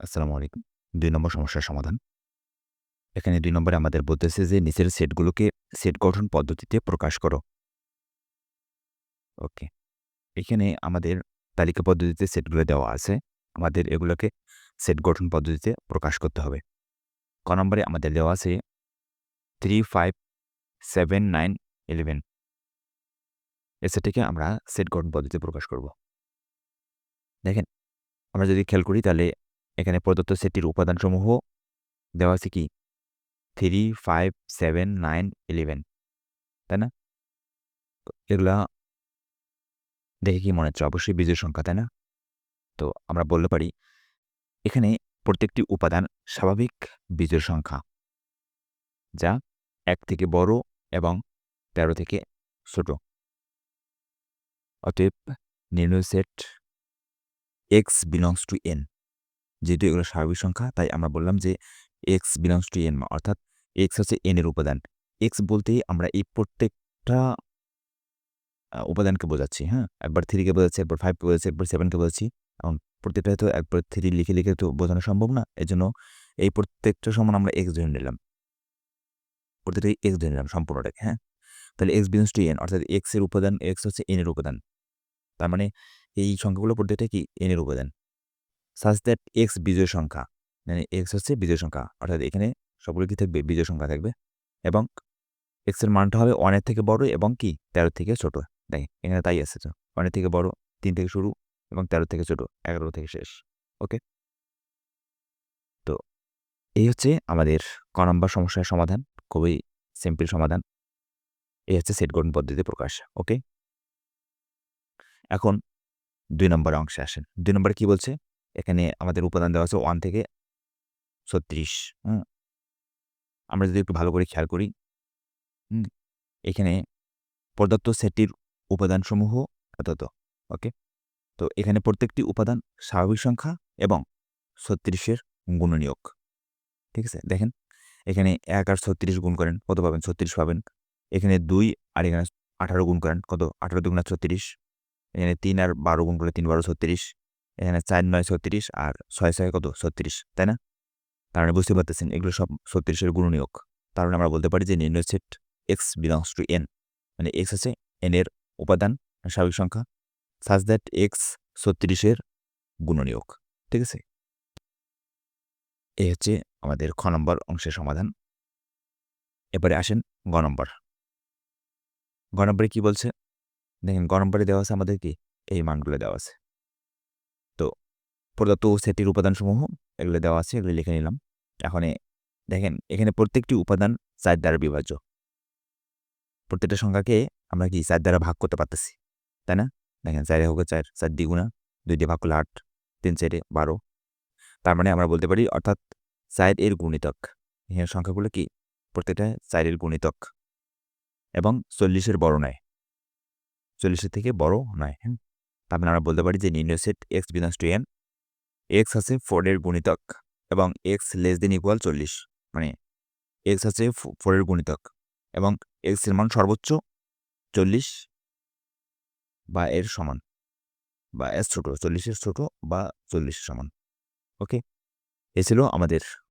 আসসালামু আলাইকুম। দুই নম্বর সমস্যার সমাধান। এখানে দুই নম্বরে আমাদের বলতেছে যে নিচের সেটগুলোকে সেট গঠন পদ্ধতিতে প্রকাশ করো। ওকে। এখানে আমাদের তালিকা পদ্ধতিতে সেটগুলো দেওয়া আছে। আমাদের এগুলোকে সেট গঠন পদ্ধতিতে প্রকাশ করতে হবে। ক নম্বরে আমাদের দেওয়া আছে 3, 5, 7, 9, 11 এই সেটটিকে আমরা সেট গঠন পদ্ধতিতে প্রকাশ করব। দেখেন, আমরা যদি খেয়াল করি তাহলে এখানে প্রদত্ত সেটটির উপাদানসমূহ দেওয়া আছে কি? 3, 5, 7, 9, 11 তাই না? এগুলা দেখে কি মনে হচ্ছে? অবশ্যই বিজোড় সংখ্যা, তাই না? তো আমরা বলতে পারি এখানে প্রত্যেকটি উপাদান স্বাভাবিক বিজোড় সংখ্যা। যা এক থেকে বড় এবং ১৩ থেকে ছোট। অতএব নির্ণয় set x belongs to n যেহেতু এগুলো স্বাভাবিক সংখ্যা তাই আমরা বললাম যে x belongs to n অর্থাৎ এক্স হচ্ছে এন এর উপাদান। এক্স বলতেই আমরা এই প্রত্যেকটা উপাদানকে বোঝাচ্ছি, হ্যাঁ? একবার 3 কে বোঝাচ্ছি, একবার 5 কে বোঝাচ্ছি, একবার 7 কে বোঝাচ্ছি। এবং প্রত্যেকটায় তো একবার থ্রি লিখে, লিখে তো বোঝানো সম্ভব না। এজন্য এই প্রত্যেকটা সমান আমরা এক্স ধরে নিলাম। প্রত্যেকটাই এক্স ধরে নিলাম সম্পূর্ণটাকে, হ্যাঁ? তাহলে এক্স belongs to এন অর্থাৎ x এর উপাদান এক্স হচ্ছে এর উপাদান। তার মানে এই সংখ্যাগুলো প্রত্যেকটাই কি এর উপাদান। Such দ্যাট এক্স বিজোড় সংখ্যা। মানে এক্স হচ্ছে বিজোড় সংখ্যা। অর্থাৎ এখানে সবগুলো কি থাকবে? বিজোড় সংখ্যা থাকবে। এবং এক্সের মানটা হবে 1 এর থেকে বড় এবং কি 13 থেকে ছোট। দেখেন এখানে তাই আছে তো। 1 এর থেকে বড়, তিন থেকে শুরু এবং 13 থেকে ছোট, 11 থেকে শেষ। ওকে? তো এই হচ্ছে আমাদের ক নম্বর সমস্যার সমাধান। খুবই সিম্পল সমাধান। এই হচ্ছে সেট গঠন পদ্ধতিতে প্রকাশ। ওকে? এখন দুই নম্বর অংশে আসেন। দুই নম্বরে কি বলছে? এখানে আমাদের উপাদান দেওয়া আছে ওয়ান থেকে 36 হুম? আমরা যদি একটু ভালো করে খেয়াল করি? এখানে প্রদত্ত সেটটির উপাদানসমূহ এতত। ওকে? তো এখানে প্রত্যেকটি উপাদান স্বাভাবিক সংখ্যা এবং 36 এর গুণনীয়ক। ঠিক আছে? দেখেন, এখানে এক আর 36 গুণ করেন, কত পাবেন? 36 পাবেন। এখানে দুই আর এখানে 18 গুণ করেন, কত? 18 দুগুণা 36 এখানে তিন আর ১২ গুণ করলে তিন বারো 36 এখানে চার নয় 36 আর ৬ ছয় কত? 36 তাই না? তার মানে বুঝতে পারতেছেন, এগুলো সব 36 এর গুণনীয়ক। তার মানে আমরা বলতে পারি যে নির্ণয় set x belongs to n মানে এক্স হচ্ছে n এর উপাদান, স্বাভাবিক সংখ্যা that x 36 এর গুণনীয়ক। ঠিক আছে? এই হচ্ছে আমাদের খ নম্বর অংশের সমাধান। এবারে আসেন গ নম্বর। গ নম্বরে কি বলছে? দেখেন, গ নম্বরে দেওয়া আছে আমাদের কি? এই মানগুলো দেওয়া আছে। প্রদত্ত সেটটির উপাদানসমূহ এগুলো দেওয়া আছে, এগুলো লিখে নিলাম। এখন দেখেন এখানে প্রত্যেকটি উপাদান ৪ দ্বারা বিভাজ্য। প্রত্যেকটা সংখ্যাকে আমরা কি ৪ দ্বারা ভাগ করতে পারতেছি। তাই না? দেখেন ৪ এ হোক ৪, ৪ দ্বিগুণা ২ দিয়ে ভাগ করলে ৮, ৩ চারে ১২ তার মানে আমরা বলতে পারি অর্থাৎ ৪ এর গুণিতক। এখানে সংখ্যাগুলো কি? প্রত্যেকটা ৪ এর গুণিতক এবং ৪০ এর বড় নয়। চল্লিশের থেকে বড় নয়, হ্যাঁ? তার মানে আমরা বলতে পারি যে নির্ণয় set x belongs to n x আছে 4 এর গুণিতক এবং এক্স লেস দেন ইকুয়াল চল্লিশ মানে এক্স আছে 4 এর গুণিতক এবং এক্সের মান সর্বোচ্চ 40 বা এর সমান বা এর ছোট 40 এর ছোট বা চল্লিশের সমান। ওকে? এ ছিল আমাদের